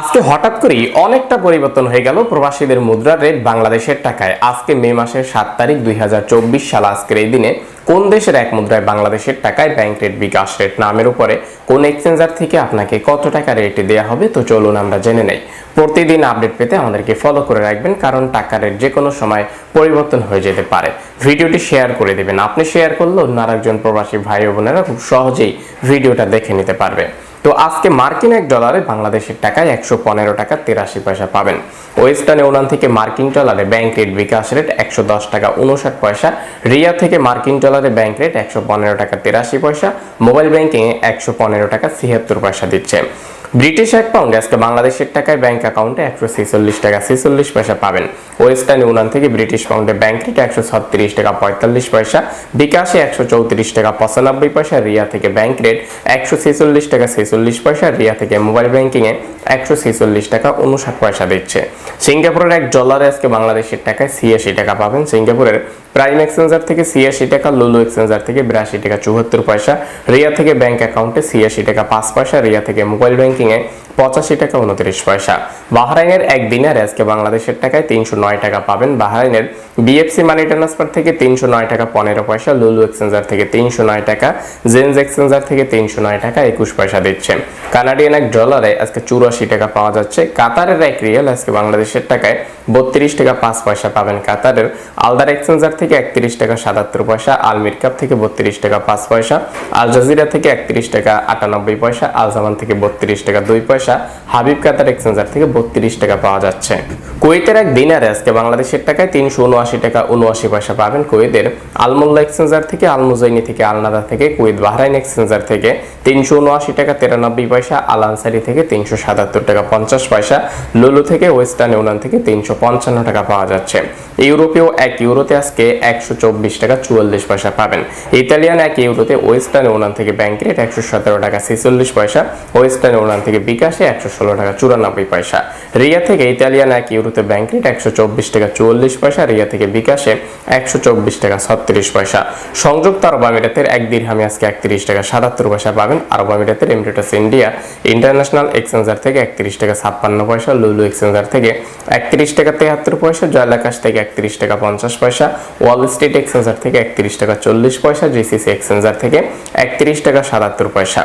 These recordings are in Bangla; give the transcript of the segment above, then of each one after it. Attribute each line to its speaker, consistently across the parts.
Speaker 1: আজকে হঠাৎ করেই অনেকটা পরিবর্তন হয়ে গেল প্রবাসীদের মুদ্রার রেট বাংলাদেশের টাকায়। আজকে মে মাসের সাত তারিখ দুই হাজার চব্বিশ সাল, আজকের এই দিনে কোন দেশের এক মুদ্রায় বাংলাদেশের টাকায় ব্যাংক রেট বিকাশ রেট নামের উপরে কোন এক্সচেঞ্জার থেকে আপনাকে কত টাকা রেটে দেওয়া হবে, তো চলুন আমরা জেনে নেই। প্রতিদিন আপডেট পেতে আমাদেরকে ফলো করে রাখবেন, কারণ টাকা রেট যে কোনো সময় পরিবর্তন হয়ে যেতে পারে। ভিডিওটি শেয়ার করে দেবেন। আপনি শেয়ার করলে অন্য আরেকজন প্রবাসী ভাই বোনেরা খুব সহজেই ভিডিওটা দেখে নিতে পারবে। তো আজকে মার্কিন এক ডলারে বাংলাদেশের টাকায় একশো পনেরো টাকা তিরাশি পয়সা পাবেন। ওয়েস্টার্ন ইউনিয়ন থেকে মার্কিন ডলারে ব্যাংক রেট বিকাশ রেট একশো দশ টাকা উনষাট পয়সা। রিয়া থেকে মার্কিন ডলারে ব্যাংক রেট একশো পনেরো টাকা তিরাশি পয়সা। মোবাইল ব্যাংকিংয়ে একশো পনেরো টাকা ছিয়াত্তর পয়সা দিচ্ছে। ব্রিটিশ এক পাউন্ড আজকে বাংলাদেশের টাকায় ব্যাংক অ্যাকাউন্টে একশো ছেচল্লিশ টাকা, ছেচল্লিশ পয়সা পাবেন। ওয়েস্টার্ন ইউনিয়ন থেকে ব্রিটিশ পাউন্ডে ব্যাংক রেট একশো ছত্রিশ টাকা, পঁয়তাল্লিশ পয়সা। বিকাশে একশো চৌত্রিশ টাকা, পঁচানব্বই পয়সা রিয়া থেকে ব্যাংক রেট একশো ছেচল্লিশ টাকা, ছেচল্লিশ পয়সা রিয়া থেকে মোবাইল ব্যাংকিংয়ে একশো ছেচল্লিশ টাকা, উনষাট পয়সা দিচ্ছে। সিঙ্গাপুরের এক ডলারে আজকে বাংলাদেশের টাকায় ছিয়াশি টাকা পাবেন। সিঙ্গাপুরের প্রাইম এক্সচেঞ্জার থেকে ছিয়াশি টাকা লুলু এক্সচেঞ্জার থেকে বিরাশি টাকা, চুয়াত্তর পয়সা, রিয়া থেকে ব্যাংক অ্যাকাউন্টে ছিয়াশি টাকা, পাঁচ পয়সা, রিয়া থেকে মোবাইল ব্যাংকিংয়ে পঁচাশি টাকা উনত্রিশ পয়সা। বাহরাইনের এক দিনারে আজকে বাংলাদেশের টাকায় তিনশো নয় টাকা পাবেন। বাহরাইনের বিএফসি মানি ট্রান্সফার থেকে তিনশো নয় টাকা, পনেরো পয়সা লুলু এক্সচেঞ্জার থেকে তিনশো নয় টাকা জেন্স এক্সচেঞ্জার থেকে তিনশো নয় টাকা, একুশ পয়সা দিচ্ছে। কানাডিয়ান এক ডলারে আজকে চুরাশি টাকা পাওয়া যাচ্ছে। কাতারের এক রিয়েল আজকে বাংলাদেশের টাকায় বত্রিশ টাকা, পাঁচ পয়সা পাবেন কাতারের। আলদার এক্সচেঞ্জার থেকে একত্রিশ টাকা, সাতাত্তর পয়সা। আলমির কাপ থেকে বত্রিশ টাকা, পাঁচ পয়সা। আল জাজিরা থেকে একত্রিশ টাকা, আটানব্বই পয়সা। আলজামান থেকে বত্রিশ টাকা, দুই পয়সা। হাবিব কাতার এক্সচেঞ্জার থেকে বত্রিশ টাকা পাওয়া যাচ্ছে। কুয়েতের এক দিনারে আজকে বাংলাদেশের টাকায় তিনশো উনআশি টাকা উনআশি পয়সা পাবেন কুয়েতের আলমোল্লা এক্সচেঞ্জার থেকে আলমুজাইনি থেকে আলনাদা থেকে, কুয়েত বাহরাইন এক্সচেঞ্জার থেকে তিনশো উনআশি টাকা তিরানব্বই পয়সা আল আনসারি থেকে তিনশো সাতাত্তর টাকা পঞ্চাশ পয়সা, লুলু থেকে ওয়েস্টার্ন ইউনিয়ন থেকে তিনশো পঞ্চান্ন টাকা পাওয়া যাচ্ছে। ইউরোপীয় এক ইউরোতে আজকে একশো চব্বিশ টাকা চুয়াল্লিশ পয়সা পাবেন। ইতালিয়ান এক ইউরোতে ওয়েস্টার্ন ইউনিয়ন থেকে ব্যাংক রেট একশো সতেরো টাকা ছেচল্লিশ পয়সা, ওয়েস্টার্ন ইউনিয়ন থেকে বিকাশে একশো ষোলো টাকা চুরানব্বই পয়সা। রিয়া থেকে ইতালিয়ান এক ইউরোতে ব্যাংক রেট একশো চব্বিশ টাকা চুয়াল্লিশ পয়সা, রিয়া থেকে বিকাশে একশো চব্বিশ টাকা ছত্রিশ পয়সা। সংযুক্ত আরব আমিরাতের এক দিরহামে আজকে একত্রিশ টাকা সাতাত্তর পয়সা পাবেন। আরব আমিরাতের এমিরেটাস ইন্ডিয়া ইন্টারন্যাশনাল এক্সচেঞ্জার থেকে একত্রিশ টাকা ছাপ্পান্ন পয়সা, লুলু এক্সচেঞ্জার থেকে একত্রিশ টাকা তেহাত্তর পয়সা, জয়লাকাশ থেকে একত্রিশ টাকা পঞ্চাশ পয়সা, ওয়াল স্ট্রিট এক্সচেঞ্জার থেকে একত্রিশ টাকা চল্লিশ পয়সা, জিসিসি এক্সচেঞ্জার থেকে একত্রিশ টাকা সাতাত্তর পয়সা।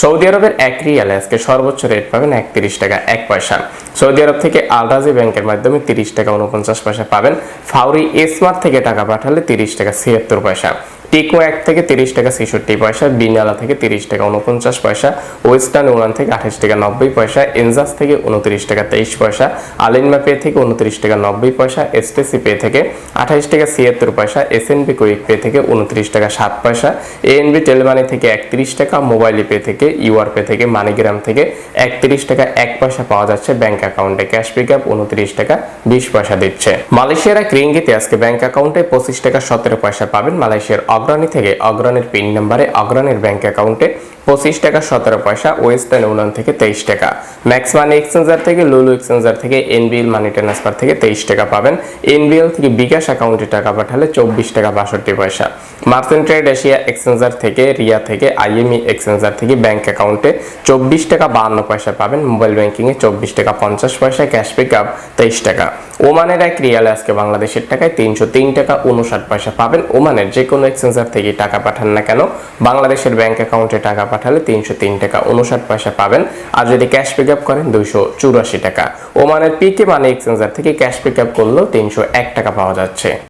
Speaker 1: সৌদি আরবের এক রিয়াল আজকে সর্বোচ্চ রেট পাবেন একত্রিশ টাকা এক পয়সা। সৌদি আরব থেকে আলরাজি ব্যাংকের মাধ্যমে তিরিশ টাকা উনপঞ্চাশ পয়সা পাবেন। ফাউরি স্মার্ট থেকে টাকা পাঠালে তিরিশ টাকা ছিয়াত্তর পয়সা। টিকো এক থেকে তিরিশ টাকা ছেষট্টি পয়সা বিনালা থেকে তিরিশ টাকা উনপঞ্চাশ পয়সা ওয়েস্টার্ন ইউনিয়ন থেকে আঠাশ টাকা নব্বই পয়সা এনজাস থেকে উনত্রিশ টাকা তেইশ পয়সা আলিনমা পে থেকে উনত্রিশ টাকা নব্বই পয়সা এসটিসি পে থেকে আঠাশ টাকা ছিয়াত্তর পয়সা এসএনবি কুইক পে থেকে উনত্রিশ টাকা সাত পয়সা এএনবি টেলিমানি থেকে একত্রিশ টাকা মোবাইল পে থেকে ইউআর পে থেকে মানিগ্রাম থেকে একত্রিশ টাকা এক পয়সা পাওয়া যাচ্ছে ব্যাংক অ্যাকাউন্টে। ক্যাশ পিক আপ উনত্রিশ টাকা বিশ পয়সা দিচ্ছে। মালয়েশিয়ার এক রিঙ্গিতে আজকে ব্যাংক অ্যাকাউন্টে পঁচিশ টাকা সতেরো পয়সা পাবেন মালয়েশিয়ার অগ্রণী থেকে অগ্রণীর পিন নাম্বারে অগ্রণীর ব্যাঙ্ক অ্যাকাউন্টে পঁচিশ টাকা, সতেরো পয়সা ওয়েস্টার্ন ইউনিয়ন থেকে তেইশ টাকা। ম্যাক্স মানি এক্সচেঞ্জার থেকে লুলু এক্সচেঞ্জার থেকে এনবিএল মানি ট্রান্সফার থেকে তেইশ টাকা পাবেন। এনবিএল থেকে বিকাশ অ্যাকাউন্টে টাকা পাঠালে চব্বিশ টাকা, বাষট্টি পয়সা। মার্চেন্ট ট্রেড এশিয়া এক্সচেঞ্জার থেকে, রিয়া থেকে আইএমই এক্সচেঞ্জার থেকে ব্যাংক অ্যাকাউন্টে চব্বিশ টাকা, বাহান্ন পয়সা পাবেন। মোবাইল ব্যাংকিংয়ে চব্বিশ টাকা, পঞ্চাশ পয়সা ক্যাশ পিক আপ তেইশ টাকা। ওমানের এক রিয়ালে আজকে বাংলাদেশের টাকায় তিনশো তিন টাকা, উনষাট পয়সা পাবেন। ওমানের যে কোনো এক্সচেঞ্জার থেকে টাকা পাঠান না কেন, বাংলাদেশের ব্যাংক অ্যাকাউন্টে টাকা পাঠালে তিনশো তিন টাকা উনষাট পয়সা পাবেন। আর যদি ক্যাশ পিক আপ করেন, দুইশো চুরাশি টাকা। ওমানের পিকে মানে এক্সচেঞ্জার থেকে ক্যাশ পিক আপ করলেও তিনশো এক টাকা পাওয়া যাচ্ছে।